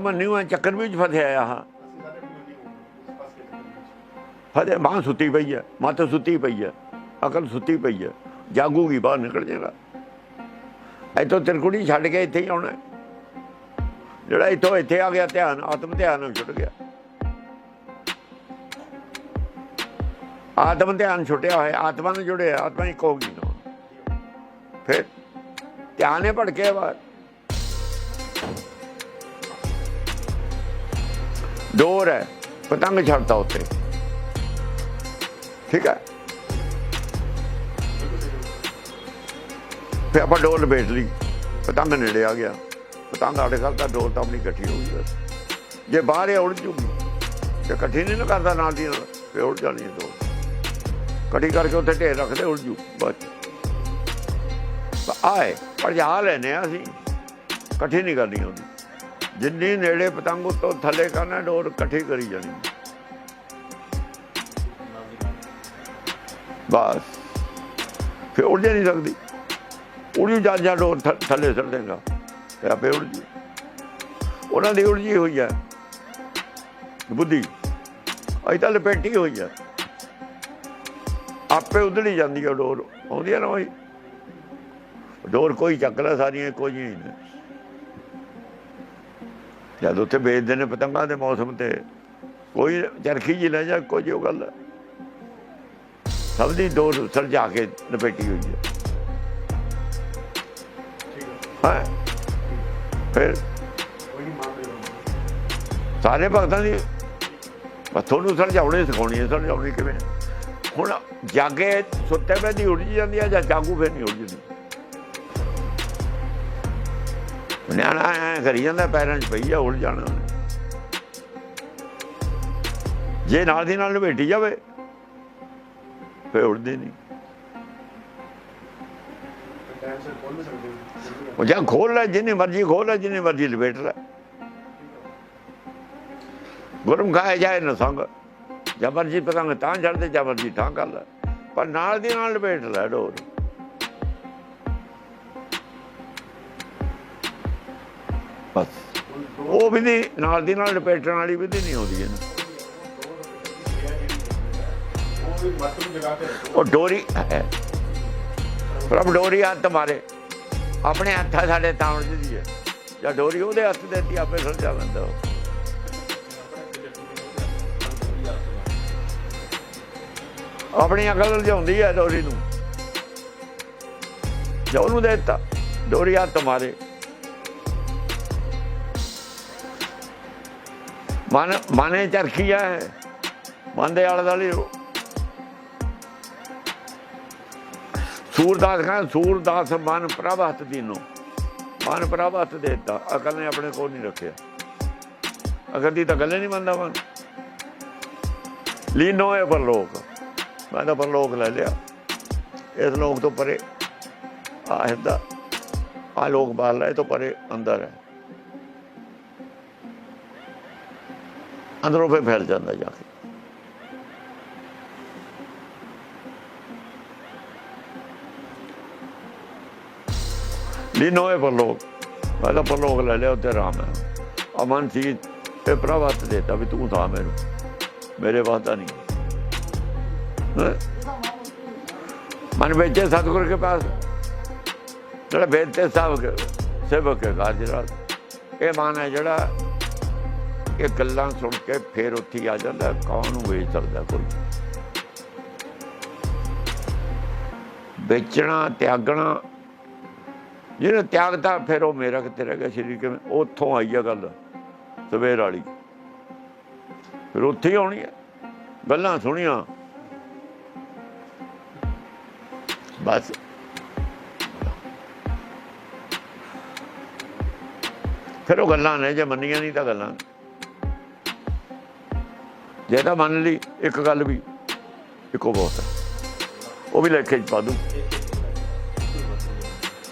ਮੰਨਿਓ ਚੱਕਰ ਵਿੱਚ ਫਸਿਆ ਆ ਫਦੇ ਮਾਂ ਸੁੱਤੀ ਪਈ ਹੈ, ਮੱਤ ਸੁੱਤੀ ਪਈ ਹੈ, ਅਕਲ ਸੁੱਤੀ ਪਈ ਹੈ, ਜਾਗੂਗੀ, ਬਾਹਰ ਨਿਕਲ ਜਾਏਗਾ। ਇੱਥੋਂ ਤਿਰਕੁੜੀ ਛੱਡ ਕੇ ਇੱਥੇ ਹੀ ਆਉਣਾ ਜਿਹੜਾ ਇੱਥੋਂ ਇੱਥੇ ਆ ਗਿਆ, ਧਿਆਨ, ਆਤਮ ਧਿਆਨ ਨੂੰ ਛੁੱਟ ਗਿਆ। ਆਤਮ ਧਿਆਨ ਛੁੱਟਿਆ ਹੋਇਆ, ਆਤਮਾ ਨਾਲ ਜੁੜਿਆ, ਆਤਮਾ ਇੱਕ ਹੋ ਗਈ ਨਾ। ਫਿਰ ਧਿਆਨ ਭੜਕੇ ਬਾਹਰ। ਡੋਰ ਹੈ, ਪਤੰਗ ਛੱਡਤਾ ਉੱਤੇ ਠੀਕ ਹੈ? ਫਿਰ ਆਪਾਂ ਡੋਰ ਲਪੇਟ ਲਈ। ਪਤੰਗ ਨੇੜੇ ਆ ਗਿਆ। ਪਤੰਗ ਆੜੇ ਕਰਦਾ ਡੋਰ ਤਾਂ ਆਪਣੀ ਇਕੱਠੀ ਹੋ। ਗਈ ਬਸ ਜੇ ਬਾਹਰ ਹੈ ਉੜ ਜੂਗੀ, ਜੇ ਇਕੱਠੀ ਨਹੀਂ ਨਾ ਕਰਦਾ ਨਾਲ ਦੀ ਨਾਲ, ਫਿਰ ਉੜ ਜਾਣੀ ਡੋਰ। ਇਕੱਠੀ ਕਰਕੇ ਉੱਥੇ ਢੇਰ ਰੱਖਦੇ, ਉੜ ਜੂ, ਬਸ। ਆਏ ਪਰ ਜਾ ਲੈਨੇ ਆ ਅਸੀਂ। ਇਕੱਠੀ ਨਹੀਂ ਕਰਨੀ ਹੁੰਦੀ ਜਿੰਨੀ ਨੇੜੇ ਪਤੰਗ ਉੱਤੋਂ ਥੱਲੇ ਕਰਨਾ, ਡੋਰ ਇਕੱਠੀ ਕਰੀ ਜਾਣੀ। ਬਸ। ਫਿਰ ਉੜ ਨਹੀਂ ਸਕਦੀ। ਉੜੀ ਜਾ ਜਾ ਡੋਰ ਥੱਲੇ ਸੜ ਦੇਗਾ। ਤੇ ਆਪੇ ਉੜ ਜੀ। ਉਹਨਾਂ ਦੀ ਉੜ ਜੀ ਹੋਈ ਹੈ ਬੁੱਧੀ। ਅਈ ਤਾਂ ਲਪੇਟੀ ਹੋਈ ਹੈ ਆਪੇ ਉਧੜੀ ਜਾਂਦੀ ਹੈ ਡੋਰ। ਆਉਂਦੀ ਹੈ ਨਾ ਉਹੀ ਡੋਰ ਕੋਈ ਚੱਕ ਲੈ ਸਾਰੀਆਂ ਕੋਈ ਨਹੀਂ। ਜਦ ਉੱਥੇ ਵੇਚਦੇ ਨੇ ਪਤੰਗਾਂ ਦੇ ਮੌਸਮ ਤੇ। ਕੋਈ ਚਰਖੀ ਜੀ ਲੈ ਜਾ ਕੋਈ ਉਹ ਗੱਲ ਸਭ ਦੀ ਡੋਰ ਸਰਜਾ ਕੇ ਲਪੇਟੀ ਹੋਈ ਹੈ। ਹਾਂ? ਫਿਰ? ਸਾਰੇ ਭਗਤਾਂ ਦੀ ਬਸ ਤੁਹਾਨੂੰ ਸਰਜਾਉਣੇ ਸਿਖਾਉਣੀ ਹੈ ਸਰਜਾਉਣੀ ਕਿਵੇਂ ਹੁਣ ਜਾਗੇ ਸੁੱਤੇ ਪਏ ਦੀ ਉੱਡ ਜਾਂਦੀ ਹੈ ਜਾਂ ਜਾਗੂ ਫਿਰ ਨਹੀਂ ਉੱਡ ਜਾਂਦੀ ਨਿਆਣਾ ਐ ਕਰੀ ਜਾਂਦਾ, ਪੈਰਾਂ 'ਚ ਪਈ ਆ ਉੱਡ ਜਾਣਾ ਜੇ ਨਾਲ ਦੀ ਨਾਲ ਲਪੇਟੀ ਜਾਵੇ ਫੇ ਉੱਡਦੀ ਨਹੀਂ। ਉਹ ਜਾਂ ਖੋਲ ਲੈ, ਜਿੰਨੀ ਮਰਜ਼ੀ ਖੋਲ ਲੈ, ਜਿੰਨੀ ਮਰਜ਼ੀ ਲਪੇਟ ਲੈ। ਗੁਰਮ ਖਾਏ ਜਾਏ ਨਾ ਸੰਗ, ਜਾਂ ਮਰਜ਼ੀ ਪਤੰਗ ਤਾਂ ਚੜਦੇ ਜਾਂ ਮਰਜ਼ੀ ਤਾਂ ਕਰ ਲੈ। ਪਰ ਨਾਲ ਦੀ ਨਾਲ ਲਪੇਟ ਲੈ, ਡੋਰ। ਉਹ ਵੀ ਨਾਲ ਦੀ ਨਾਲ ਲਪੇਟਣ ਵਾਲੀ ਵਿਧੀ ਨਹੀਂ ਆਉਂਦੀ ਇਹਨੂੰ। ਉਹ ਡੋਰੀ, ਹੈ। ਪ੍ਰਭ ਡੋਰੀ ਹੱਥ ਮਾਰੇ। ਆਪਣੇ ਹੱਥਾਂ ਸਾਡੇ ਤਾਂ ਉਲਝਦੀ ਹੈ। ਜਾਂ ਡੋਰੀ ਉਹਦੇ ਹੱਥ ਦੇਤੀ, ਆਪੇ ਸੁਲਝਾ ਲੈਂਦਾ ਉਹ। ਆਪਣੀ ਅਕਲ ਉਲਝਾਉਂਦੀ ਹੈ ਡੋਰੀ ਨੂੰ। ਜਾਂ ਉਹਨੂੰ ਦੇ ਦਿੱਤਾ। ਡੋਰੀ ਹੱਥ ਮਾਰੇ। ਮਨ ਮਨੇ ਚਰਖੀ ਹੈ? ਮਨ ਦੇ ਆਲੇ ਦੁਆਲੇ ਸੂਰਦਾਸ ਕਹਿੰਦਾ, ਸੂਰਦਾਸ ਮਨ ਪ੍ਰਭਤ ਦੀਨੋ। ਮਨ ਪ੍ਰਭਤ ਦੇਤਾ। ਅਕਲ ਨੇ ਆਪਣੇ ਕੋਲ ਨਹੀਂ ਰੱਖਿਆ। ਅਕਲ ਦੀ ਤਾਂ ਗੱਲੇ ਨਹੀਂ ਮੰਨਦਾ ਮਨ। ਲੀਨੋ ਹੈ ਪਰਲੋਕ। ਮੈਂ ਤਾਂ ਪਰਲੋਕ ਲੈ ਲਿਆ। ਇਸ ਲੋਕ ਤੋਂ ਪਰੇ। ਆਹ ਹਿਰਦਾ ਆ ਲੋਕ ਬਾਹਰ ਲੈ ਤੋਂ ਪਰੇ ਅੰਦਰ ਹੈ। ਅੰਦਰੋਂ ਫੇ ਫੈਲ ਜਾਂਦਾ ਜਾ ਕੇ। ਲੀਨੋ ਹੈ ਪਰਲੋਕ ਮੈਂ ਪਰਲੋਕ ਲੈ ਲਿਆ ਉੱਤੇ ਰਾਮ ਹੈ। ਅਮਨ ਸੀ ਇਹ ਪ੍ਰਭਾਤ ਦੇਤਾ ਵੀ ਤੂੰ ਥਾ ਮੈਨੂੰ। ਮੇਰੇ ਵਾਸਤਾ ਨਹੀਂ। ਮਨ ਵਿੱਚ ਸਤਿਗੁਰ ਕੇ ਪਾਸ। ਜਿਹੜਾ ਬੇਨਤੇ ਸਭ ਸੇਵਕ ਹੈ ਗਾਜਰਾ ਇਹ ਮਾਨ ਹੈ ਜਿਹੜਾ ਇਹ ਗੱਲਾਂ ਸੁਣ ਕੇ ਫੇਰ ਉੱਥੇ ਹੀ ਆ ਜਾਂਦਾ, ਕੌਣ ਨੂੰ ਵੇਚ ਸਕਦਾ ਕੋਈ? ਵੇਚਣਾ, ਤਿਆਗਣਾ, ਜਿਹਨੇ ਤਿਆਗਦਾ ਫਿਰ ਉਹ ਮੇਰਾ ਕਿਤੇ ਰਹਿ ਗਿਆ ਸ਼ਰੀਰ ਕਿਵੇਂ? ਉੱਥੋਂ ਆਈ ਆ ਗੱਲ, ਸਵੇਰ ਵਾਲੀ। ਫਿਰ ਉੱਥੇ ਹੀ ਆਉਣੀ ਹੈ ਗੱਲਾਂ ਸੁਣੀਆਂ। ਬਸ। ਫਿਰ ਉਹ ਗੱਲਾਂ ਨੇ, ਜੇ ਮੰਨੀਆਂ ਨਹੀਂ ਤਾਂ ਗੱਲਾਂ। ਜੇ ਤਾਂ ਮੰਨ ਲਈ ਇੱਕ ਗੱਲ ਵੀ ਇੱਕੋ ਬਹੁਤ ਹੈ। ਉਹ ਵੀ ਲੇਖੇ ਚ ਪਾ ਦੂੰ।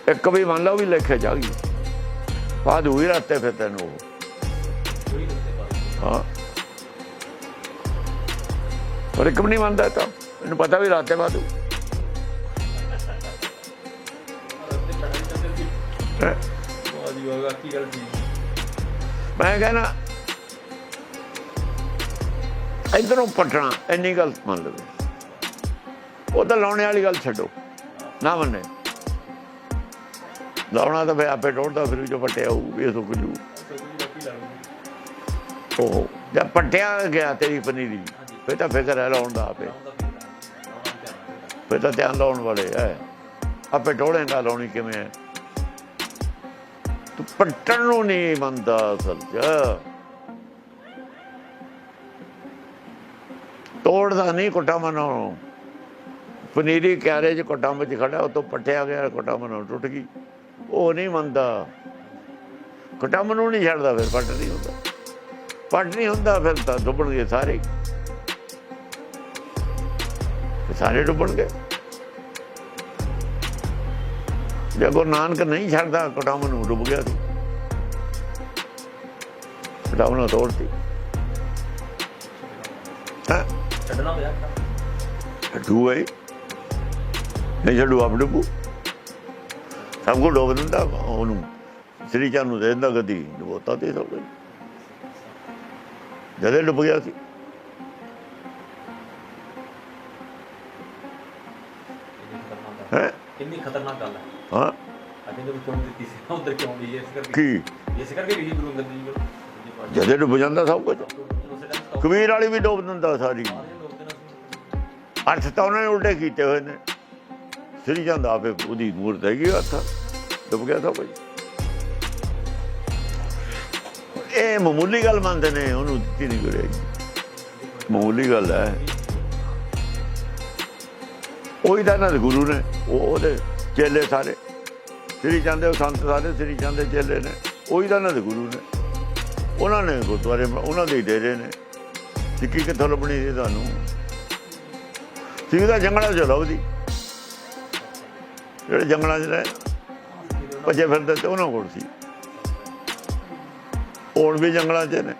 ਇੱਕ ਵੀ ਮੰਨ ਲਾ ਉਹ ਵੀ ਲੇਖੇ ਜਾ ਗਈ। ਪਾ ਦੂ ਹੀ ਰਾਤੇ ਫਿਰ ਤੈਨੂੰ ਹਾਂ। ਪਰ ਇੱਕ ਵੀ ਨਹੀਂ ਮੰਨਦਾ ਤਾਂ। ਮੈਨੂੰ ਪਤਾ ਵੀ ਰਾਤੇ ਪਾ ਦੂ। ਮੈਂ ਕਹਿੰਦਾ ਇਧਰੋਂ ਪਟਣਾ ਇੰਨੀ ਗੱਲ ਮੰਨ ਲਵੇ ਉਹ ਤਾਂ ਲਾਉਣੇ ਵਾਲੀ ਗੱਲ ਛੱਡੋ। ਨਾ ਮੰਨੇ। ਲਾਉਣਾ ਤਾਂ ਫੇ ਆਪੇ ਟੋੜਦਾ, ਫਿਰ ਜੋ ਪਟਿਆ ਹੋਊ ਇਹ ਸੁੱਕ ਜੂ ਉਹ ਜਦ ਪਟਿਆ ਗਿਆ ਤੇਰੀ ਪਨੀਰੀ ਫੇ ਤਾਂ ਫਿਕਰ ਹੈ ਲਾਉਣ ਦਾ ਆਪੇ। ਫੇ ਤਾਂ ਧਿਆਨ ਲਾਉਣ ਵਾਲੇ ਹੈ ਆਪੇ ਟੋੜੇਗਾ ਲਾਉਣੀ ਕਿਵੇਂ ਹੈ ਤੂੰ ਪੱਟਣ ਨੂੰ ਨਹੀਂ ਮੰਨਦਾ ਅਸਲ ਚ। ਤੋੜਦਾ ਨਹੀਂ ਕੁੱਟਾ ਮਨੋ ਪਨੀਰੀ ਕਿਆਰੇ ਚ ਕੁੱਟਾਂ ਵਿੱਚ ਖੜਾ ਉਹ ਪੱਟਿਆ ਗਿਆ ਕੁੱਟਾ ਮਨੋ ਟੁੱਟ ਗਈ। ਉਹ ਨਹੀਂ ਮੰਨਦਾ। ਕੁੱਟਾ ਮਨੋ ਨਹੀਂ ਛੱਡਦਾ ਫਿਰ, ਪੱਟ ਨਹੀਂ ਹੁੰਦਾ। ਪੱਟ ਨਹੀਂ ਹੁੰਦਾ ਫਿਰ ਤਾਂ ਡੁੱਬਣਗੇ ਸਾਰੇ। ਸਾਰੇ ਡੁੱਬਣਗੇ ਜੇ ਗੁਰੂ ਨਾਨਕ ਨਹੀਂ ਛੱਡਦਾ ਕੁਟਾਮ ਨੂੰ ਡੁੱਬ ਗਿਆ ਸੀ। ਕੁਟਾਮ ਨੂੰ ਤੋੜਤੀ। ਹਾਂ? ਛੱਡਣਾ ਪਿਆ। ਛੱਡੂ ਹੈ ਨਹੀਂ ਛੱਡੂ ਆਪ ਡੁੱਬੂ। ਸਭ ਕੋ ਡੋਬ ਦਿੰਦਾ ਉਹਨੂੰ। ਸ੍ਰੀ ਚੰਦ ਨੂੰ ਦੇ ਦਿੰਦਾ ਗੱਦੀ। ਡੁਬੋਤਾ ਤੇ ਸਭ ਕੁਝ ਜਦੇ ਡੁੱਬ ਗਿਆ ਸੀ। ਹੈ? ਕਿੰਨੀ ਖਤਰਨਾਕ ਗੱਲ ਹੈ। ਹਾਂ। ਅੱਜ ਜਦੋਂ ਕਿਉਂ ਦਿੱਤੀ ਸੀ ਉਧਰ ਕਿਉਂ ਗਈ? ਇਸ ਕਰਕੇ ਕੀ? ਇਸ ਕਰਕੇ ਗਈ ਗੁਰੂ ਅੰਗਦ ਜੀ ਕੋਲ। ਜਦੇ ਡੁੱਬ ਜਾਂਦਾ ਸਭ ਕੁਝ ਕਬੀਰ ਵਾਲੀ ਵੀ ਡੋਬ ਦਿੰਦਾ ਸਾਰੀ। ਅਰਥ ਤਾਂ ਉਹਨਾਂ ਨੇ ਉਲਟੇ ਕੀਤੇ ਹੋਏ ਨੇ। ਸ੍ਰੀ ਚੰਦ ਆਪੇ ਉਹਦੀ ਮੂਰਤ ਹੈਗੀ ਹੱਥ ਡੁੱਬ ਗਿਆ ਸਭ ਕੁਝ? ਇਹ ਮਾਮੂਲੀ ਗੱਲ ਮੰਨਦੇ ਨੇ, ਉਹਨੂੰ ਦਿੱਤੀ ਨਹੀਂ ਕਰੇਗੀ ਮਾਮੂਲੀ ਗੱਲ ਹੈ। ਉਹੀ ਤਾਂ ਇਹਨਾਂ ਦੇ ਗੁਰੂ ਨੇ, ਉਹ ਉਹਦੇ ਚੇਲੇ ਸਾਰੇ। ਸ੍ਰੀ ਚੰਦ ਦੇ ਸੰਤ ਸਾਰੇ ਸ੍ਰੀ ਚੰਦ ਦੇ ਚੇਲੇ ਨੇ, ਉਹੀ ਤਾਂ ਇਹਨਾਂ ਦੇ ਗੁਰੂ ਨੇ। ਉਹਨਾਂ ਨੇ ਗੁਰਦੁਆਰੇ ਉਹਨਾਂ ਦੇ ਹੀ ਡੇਰੇ ਨੇ। ਸਿੱਕੀ ਕਿੱਥੋਂ ਲੱਭਣੀ ਸੀ ਤੁਹਾਨੂੰ? ਸਿੱਖ ਦਾ ਜੰਗਲਾਂ 'ਚ ਲੱਭਦੀ ਜਿਹੜੇ ਜੰਗਲਾਂ 'ਚ ਰਹੇ ਭੱਜੇ ਫਿਰਦੇ ਤੇ ਉਹਨਾਂ ਕੋਲ ਸੀ ਹੁਣ ਵੀ ਜੰਗਲਾਂ 'ਚ ਨੇ